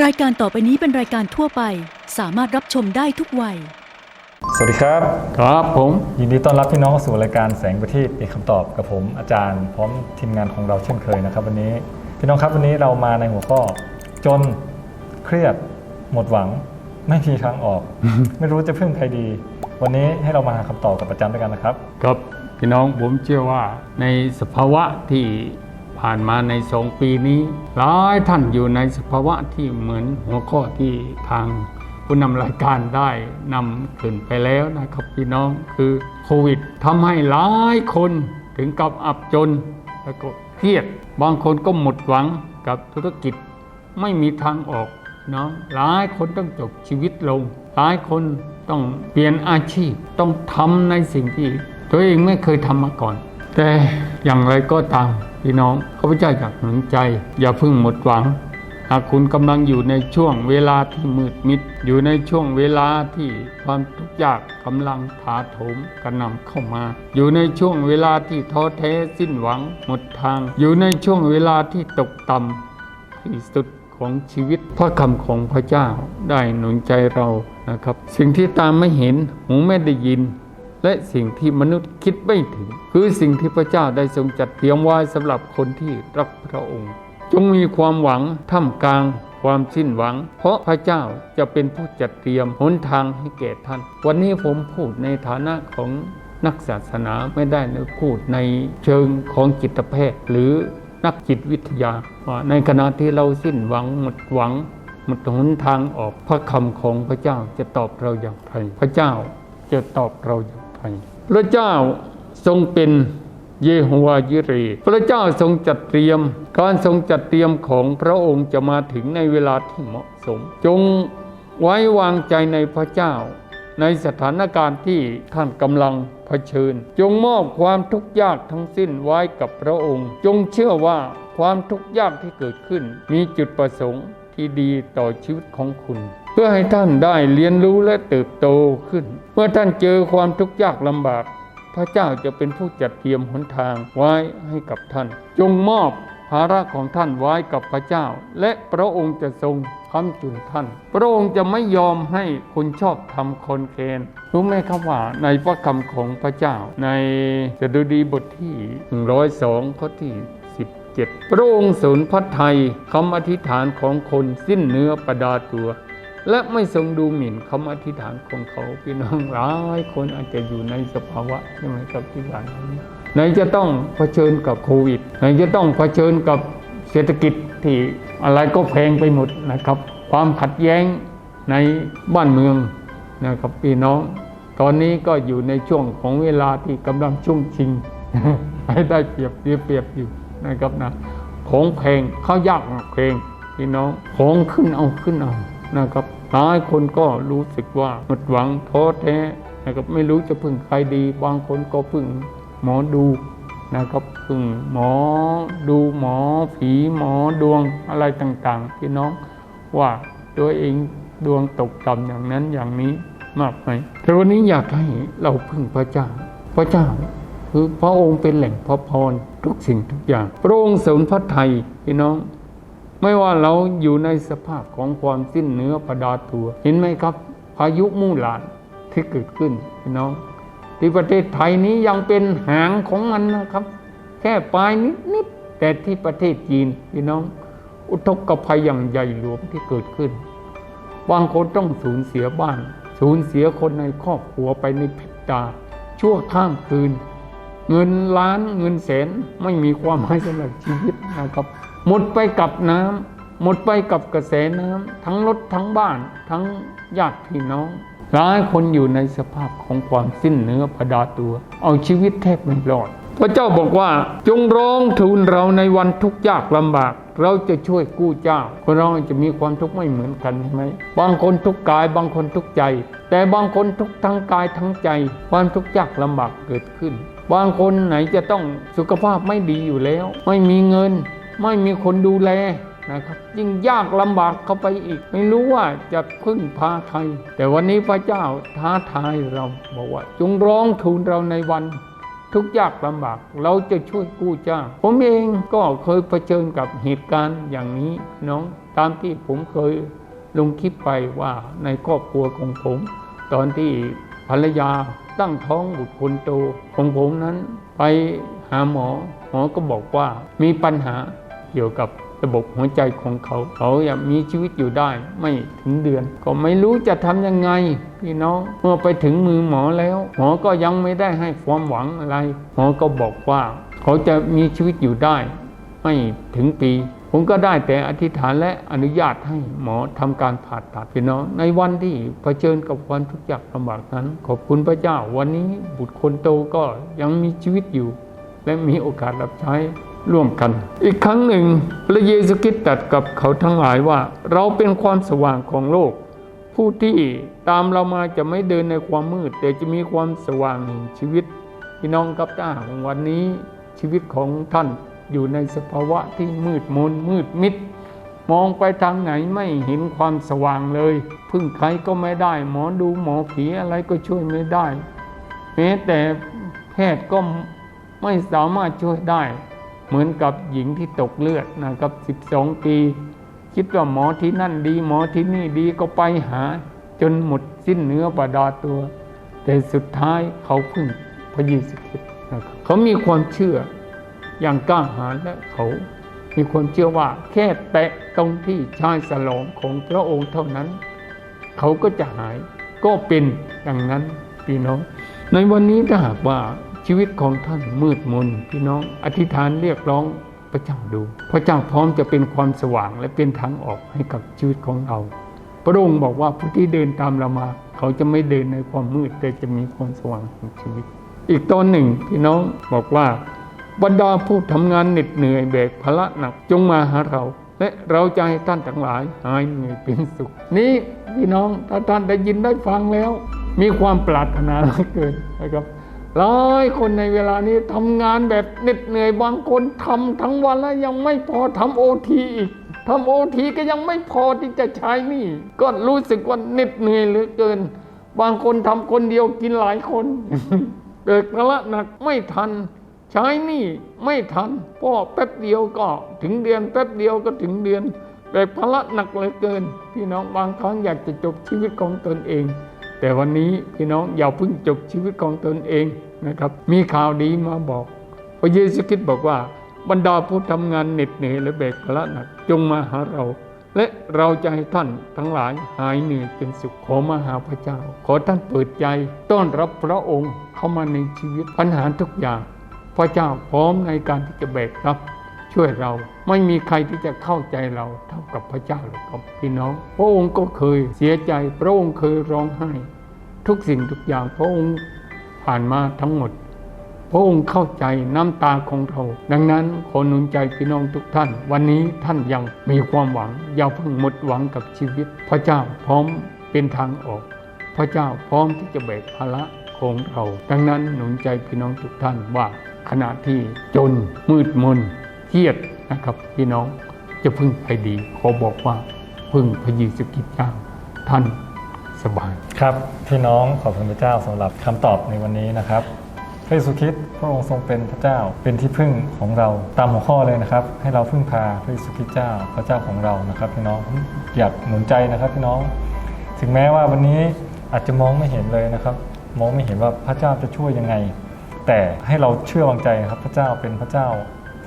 รายการต่อไปนี้เป็นรายการทั่วไป สามารถรับชมได้ทุกวัย สวัสดีครับ ครับผม ยินดีต้อนรับพี่น้องเข้าสู่รายการแสงประทีปเอกคำตอบกับผมอาจารย์พร้อมทีมงานของเราเช่นเคยนะครับ วันนี้พี่น้องครับวันนี้เรามาในหัวข้อ จนเครียดหมดหวัง ไม่มีทางออก ไม่รู้จะพึ่งใครดี วันนี้ให้เรามาหาคำตอบกับอาจารย์ด้วยกันนะครับ ครับพี่น้องผมเชื่อว่าในสภาวะที่ ผ่านมาในสองปีนี้ หลายท่านอยู่ในสภาวะที่เหมือนหัวข้อที่ทางผู้นำรายการได้นำขึ้นไปแล้วนะครับพี่น้องคือโควิดทำให้หลายคนถึงกับอับจนแล้วก็เครียด บางคนก็หมดหวังกับธุรกิจไม่มีทางออกเนาะหลายคนต้องจบชีวิตลง หลายคนต้องเปลี่ยนอาชีพต้องทำในสิ่งที่ตัวเองไม่เคยทำมาก่อน แต่อย่างไรก็ตาม พี่น้องข้าพเจ้าอยากหนุนใจ อย่าเพิ่งหมดหวัง หากคุณกำลังอยู่ในช่วงเวลาที่มืดมิด อยู่ในช่วงเวลาที่ความทุกข์ยากกำลังถาโถมกระนำเข้ามา อยู่ในช่วงเวลาที่ท้อแท้สิ้นหวังหมดทาง อยู่ในช่วงเวลาที่ตกต่ำที่สุดของชีวิตพระคำของพระเจ้าได้หนุนใจเรานะครับ สิ่งที่ตามไม่เห็นหูไม่ได้ยิน และสิ่งที่มนุษย์คิดไม่ถึง คือสิ่งที่พระเจ้าได้ทรงจัดเตรียมไว้สำหรับคนที่รักพระองค์ จงมีความหวังท่ามกลางความสิ้นหวัง เพราะพระเจ้าจะเป็นผู้จัดเตรียมหนทางให้แก่ท่าน วันนี้ผมพูดในฐานะของนักศาสนาไม่ได้นะพูดในเชิงของจิตแพทย์ หรือนักจิตวิทยาว่าในขณะที่เราสิ้นหวังหมดหวังหมดหนทางออกพระคำของพระเจ้าจะตอบเราอย่างไรพระเจ้าจะตอบเราอย่าง ไรพระเจ้าทรงเป็นเยโฮวายิเร พระเจ้าทรงจัดเตรียม การทรงจัดเตรียมของพระองค์จะมาถึงในเวลาที่เหมาะสม จงไว้วางใจในพระเจ้า ในสถานการณ์ที่ท่านกำลังเผชิญ จงมอบความทุกข์ยากทั้งสิ้นไว้กับพระองค์ จงเชื่อว่าความทุกข์ยากที่เกิดขึ้น มีจุดประสงค์ที่ดีต่อชีวิตของคุณ เพื่อให้ท่านได้เรียนรู้และเติบโตขึ้น เมื่อท่านเจอความทุกข์ยากลำบาก พระเจ้าจะเป็นผู้จัดเตรียมหนทางไว้ให้กับท่าน จงมอบภาระของท่านไว้กับพระเจ้า และพระองค์จะทรงค้ำจุนท่าน พระองค์จะไม่ยอมให้คนชอบทำคนเกณฑ์รู้ไหมครับว่าในพระคำของพระเจ้า ในสดุดีบทที่ 102 ข้อที่ 17 พระองค์สูนพระไทยคำอธิษฐานของคนสิ้นเนื้อประดาตัว และไม่ทรงดูหมิ่นคำอธิษฐานของเขาพี่น้องหลายคนอาจจะอยู่ในสภาวะใช่ไหมครับที่ผ่านมานี้ไหนจะต้องเผชิญกับโควิดไหนจะต้องเผชิญกับเศรษฐกิจที่อะไรก็แพงไปหมดนะครับ ความขัดแย้งในบ้านเมืองนะครับพี่น้อง ตอนนี้ก็อยู่ในช่วงของเวลาที่กำลังชุ่งชิงให้ได้เปรียบเสียเปรียบอยู่นะครับนะของแพงข้าวยากแพงพี่น้องของขึ้นเอาขึ้นเอา นะครับหลายคนก็รู้สึกว่าหมดหวังท้อแท้นะครับไม่รู้จะพึ่งใครดี บางคนก็พึ่งหมอดูนะครับพึ่งหมอดูหมอผีหมอดวงอะไรต่างๆพี่น้องว่าตัวเองดวงตกต่ำอย่างนั้นอย่างนี้มากไหมแต่วันนี้อยากให้เราพึ่งพระเจ้า พระเจ้าคือพระองค์เป็นแหล่งพระพรทุกสิ่งทุกอย่างพระองค์สนพระไทยพี่น้อง ไม่ว่าเราอยู่ในสภาพของความสิ้นเนื้อประดาตัว เห็นไหมครับพายุมู่หลานที่เกิดขึ้นพี่น้อง ที่ประเทศไทยนี้ยังเป็นหางของมันนะครับ แค่ปลายนิดๆแต่ที่ประเทศจีนพี่น้อง อุทกภัยอย่างใหญ่หลวงที่เกิดขึ้นบางคนต้องสูญเสียบ้าน สูญเสียคนในครอบครัวไปในพริบตา ชั่วข้ามคืน เงินล้านเงินแสนไม่มีความหมายสำหรับชีวิตนะครับ หมดไปกับน้ำหมดไปกับกระแสน้ำทั้งรถทั้งบ้าน ทั้งญาติพี่น้อง หลายคนอยู่ในสภาพของความสิ้นเนื้อประดาตัว เอาชีวิตแทบไม่รอด พระเจ้าบอกว่าจงร้องทูลเราในวันทุกข์ยากลำบาก เราจะช่วยกู้เจ้า คนเราจะมีความทุกข์ไม่เหมือนกันใช่ไหมบางคนทุกข์กายบางคนทุกข์ใจ แต่บางคนทุกข์ทั้งกายทั้งใจ ความทุกข์ยากลำบากเกิดขึ้น บางคนไหนจะต้องสุขภาพไม่ดีอยู่แล้ว ไม่มีเงิน ไม่มีคนดูแลนะครับยิ่งยากลำบากเข้าไปอีก ไม่รู้ว่าจะพึ่งพาใคร แต่วันนี้พระเจ้าท้าทายเราบอกว่า จงร้องทูลเราในวันทุกยากลำบากเราจะช่วยกู้เจ้า ผมเองก็เคยเผชิญกับเหตุการณ์อย่างนี้น้องตามที่ผมเคยลงคลิปไปว่าในครอบครัวของผม ตอนที่ภรรยาตั้งท้องบุตรคนโตของผมนั้น ไปหาหมอหมอก็บอกว่ามีปัญหา เกี่ยวกับระบบหัวใจของเขา เขาอยากมีชีวิตอยู่ได้ไม่ถึงเดือน ก็ไม่รู้จะทำยังไง พี่น้องเมื่อไปถึงมือหมอแล้ว หมอก็ยังไม่ได้ให้ความหวังอะไร หมอก็บอกว่า เขาจะมีชีวิตอยู่ได้ ไม่ถึงปีผมก็ได้แต่อธิษฐานและอนุญาตให้หมอทำการผ่าตัดพี่น้องในวันที่เผชิญกับความทุกข์ยากลำบากนั้น ขอบคุณพระเจ้าวันนี้บุตรคนโตก็ยังมีชีวิตอยู่ และมีโอกาสรับใช้ ร่วมกัน อีกครั้งหนึ่งพระเยซูคริสต์ตรัสกับเขาทั้งหลายว่า เราเป็นความสว่างของโลก ผู้ที่ตามเรามาจะไม่เดินในความมืด แต่จะมีความสว่างแห่งชีวิตพี่น้องครับถ้าหากวันนี้ชีวิตของท่านอยู่ในสภาวะที่มืดมนมืดมิด มองไปทางไหนไม่เห็นความสว่างเลย พึ่งใครก็ไม่ได้ หมอดูหมอผีอะไรก็ช่วยไม่ได้แม้แต่แพทย์ก็ไม่สามารถช่วยได้ เหมือนกับหญิงที่ตกเลือดนะครับ 12 ปี คิดว่าหมอที่นั่นดี หมอที่นี่ดีก็ไปหา จนหมดสิ้นเนื้อประดาตัว แต่สุดท้ายเขาพึ่งพระเยซูคริสต์นะครับเขามีความเชื่ออย่างกล้าหาญและเขามีความเชื่อว่าแค่แตะตรงที่ชายสลองของพระองค์เท่านั้น เขาก็จะหายก็เป็นดังนั้นพี่น้อง ในวันนี้ถ้าหากว่า ชีวิตของท่านมืดมนพี่น้องอธิษฐานเรียกร้องพระเจ้าดู พระเจ้าพร้อมจะเป็นความสว่างและเป็นทางออกให้กับชีวิตของเรา พระองค์บอกว่าผู้ที่เดินตามเรามา เขาจะไม่เดินในความมืดแต่จะมีความสว่างของชีวิต อีกตอนหนึ่งพี่น้องบอกว่าบรรดาผู้ทำงานเหน็ดเหนื่อยแบกภาระหนักจงมาหาเรา และเราจะให้ท่านทั้งหลายหายเหนื่อยเป็นสุข นี่พี่น้องถ้าท่านได้ยินได้ฟังแล้ว มีความปรารถนาเหลือเกินนะครับ หลายคนในเวลานี้ทำงานแบบเหน็ดเหนื่อยบางคนทำทั้งวันแล้วยังไม่พอทำโอทีอีกทำโอทีก็ยังไม่พอที่จะใช้นี่ ก็รู้สึกว่าเหน็ดเหนื่อยเหลือเกิน บางคนทำคนเดียวกินหลายคน เกิดภาระหนักไม่ทัน ใช้นี่ไม่ทันพ่อแป๊บเดียวก็ถึงเดือนแป๊บเดียวก็ถึงเดือนแบกภาระหนักเหลือเกิน พี่น้องบางครั้งอยากจะจบชีวิตของตนเอง แต่วันนี้พี่น้องอย่าเพิ่งจบชีวิตของตนเองนะครับ มีข่าวดีมาบอกพระเยซูคริสต์บอกว่า บรรดาผู้ทำงานเหน็ดเหนื่อยและแบกภาระหนักจงมาหาเรา และเราจะให้ท่านทั้งหลายหายเหนื่อยเป็นสุขขอมาหาพระเจ้า ขอท่านเปิดใจ ต้อนรับพระองค์เข้ามาในชีวิตปัญหาทุกอย่าง พระเจ้าพร้อมในการที่จะแบกรับ ช่วยเรา ไม่มีใครที่จะเข้าใจเราเท่ากับพระเจ้าหรอกครับพี่น้อง พระองค์ก็เคยเสียใจพระองค์เคยร้องไห้ ทุกสิ่งทุกอย่างพระองค์ผ่านมาทั้งหมด พระองค์เข้าใจน้ำตาของเรา ดังนั้นขอหนุนใจพี่น้องทุกท่าน วันนี้ท่านยังมีความหวังอย่าเพิ่งหมดหวังกับชีวิต พระเจ้าพร้อมเป็นทางออก พระเจ้าพร้อมที่จะแบกภาระของเรา ดังนั้นหนุนใจพี่น้องทุกท่านว่าขณะที่จนมืดมน เครียดนะครับพี่น้องจะพึ่งไปดีขอบอกว่าพึ่งพระเยซูคริสต์เจ้าท่านสบายครับพี่น้องขอบคุณพระเจ้าสำหรับคำตอบในวันนี้นะครับพระเยซูคริสต์พระองค์ทรงเป็นพระเจ้าเป็นที่พึ่งของเราตามหัวข้อเลยนะครับ ให้เราพึ่งพาพระเยซูคริสต์เจ้าพระเจ้าของเรานะครับ พี่น้องอยากหนุนใจนะครับพี่น้อง ถึงแม้ว่าวันนี้อาจจะมองไม่เห็นเลยนะครับ มองไม่เห็นว่าพระเจ้าจะช่วยยังไง แต่ให้เราเชื่อวางใจครับพระเจ้าเป็นพระเจ้า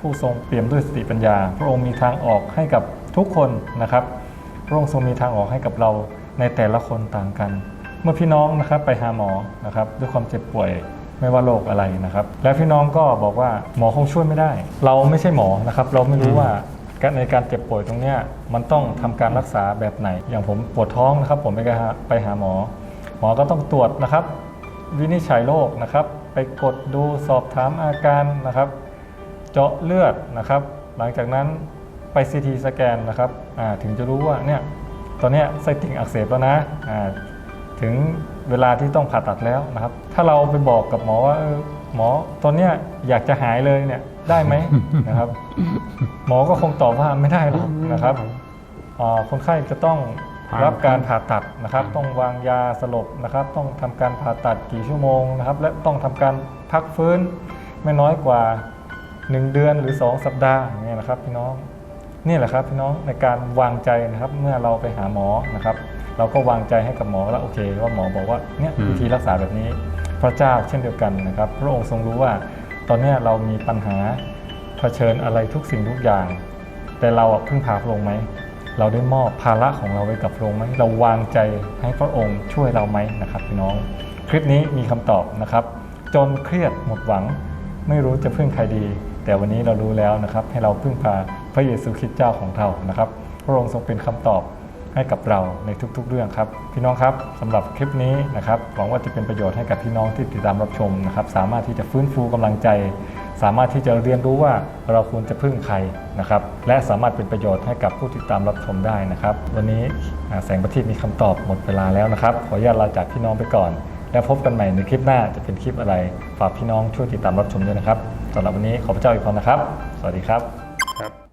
ผู้ทรงเปี่ยมด้วยสติปัญญา พระองค์มีทางออกให้กับทุกคนนะครับ พระองค์ทรงมีทางออกให้กับเราในแต่ละคนต่างกัน เมื่อพี่น้องนะครับไปหาหมอนะครับด้วยความเจ็บป่วยไม่ว่าโรคอะไรนะครับ และพี่น้องก็บอกว่าหมอคงช่วยไม่ได้ เราไม่ใช่หมอนะครับ เราไม่รู้ว่าในการเจ็บป่วยตรงเนี้ยมันต้องทำการรักษาแบบไหน อย่างผมปวดท้องนะครับ ผมไปหาไปหาหมอ หมอก็ต้องตรวจนะครับ วินิจฉัยโรคนะครับ ไปกดดูสอบถามอาการนะครับ เจาะเลือดนะครับ หลังจากนั้นไปซีทีสแกนนะครับอ่าถึงจะรู้ว่าเนี่ยตอนเนี้ยไส้ติ่งอักเสบแล้วนะอ่าถึงเวลาที่ต้องผ่าตัดแล้วนะครับ ถ้าเราไปบอกกับหมอว่าเออหมอตอนเนี้ยอยากจะหายเลยเนี่ยได้ไหมนะครับ หมอก็คงตอบว่าไม่ได้หรอกนะครับอ่าคนไข้จะต้องรับการผ่าตัดนะครับ ต้องวางยาสลบนะครับ ต้องทำการผ่าตัดกี่ชั่วโมงนะครับ และต้องทำการพักฟื้นไม่น้อยกว่า 1 เดือนหรือ 2 สัปดาห์อย่างเงี้ยนะครับพี่น้องนี่แหละครับพี่น้องในการวางใจนะครับเมื่อเราไปหาหมอนะครับ เราก็วางใจให้กับหมอแล้วโอเค ว่าหมอบอกว่าเนี่ยอืมวิธีรักษาแบบนี้ พระเจ้าเช่นเดียวกันนะครับ พระองค์ทรงรู้ว่า ตอนเนี้ยเรามีปัญหาเผชิญอะไรทุกสิ่งทุกอย่าง แต่เราอะพึ่งพาพระองค์ไหมเราได้มอบภาระของเราไว้กับพระองค์ไหมเราวางใจให้พระองค์ช่วยเราไหมนะครับพี่น้อง คลิปนี้มีคำตอบนะครับ จนเครียดหมดหวัง ไม่รู้จะพึ่งใครดี แต่วันนี้เรารู้แล้วนะครับ ให้เราพึ่งพาพระเยซูคริสต์เจ้าของเรานะครับ พระองค์ทรงเป็นคำตอบให้กับเราในทุกๆ เรื่องครับ พี่น้องครับสำหรับคลิปนี้นะครับหวังว่าจะเป็นประโยชน์ให้กับพี่น้องที่ติดตามรับชมนะครับ สามารถที่จะฟื้นฟูกำลังใจ สามารถที่จะเรียนรู้ว่าเราควรจะพึ่งใครนะครับ และสามารถเป็นประโยชน์ให้กับผู้ติดตามรับชมได้นะครับ วันนี้แสงประทีปมีคำตอบหมดเวลาแล้วนะครับ ขออนุญาตลาจากพี่น้องไปก่อน แล้วพบกันใหม่ในคลิปหน้าจะเป็นคลิปอะไรฝากพี่น้องช่วยติดตามรับชมด้วยนะครับ สำหรับวันนี้ขอพระเจ้าอวยพรนะครับ สวัสดีครับครับ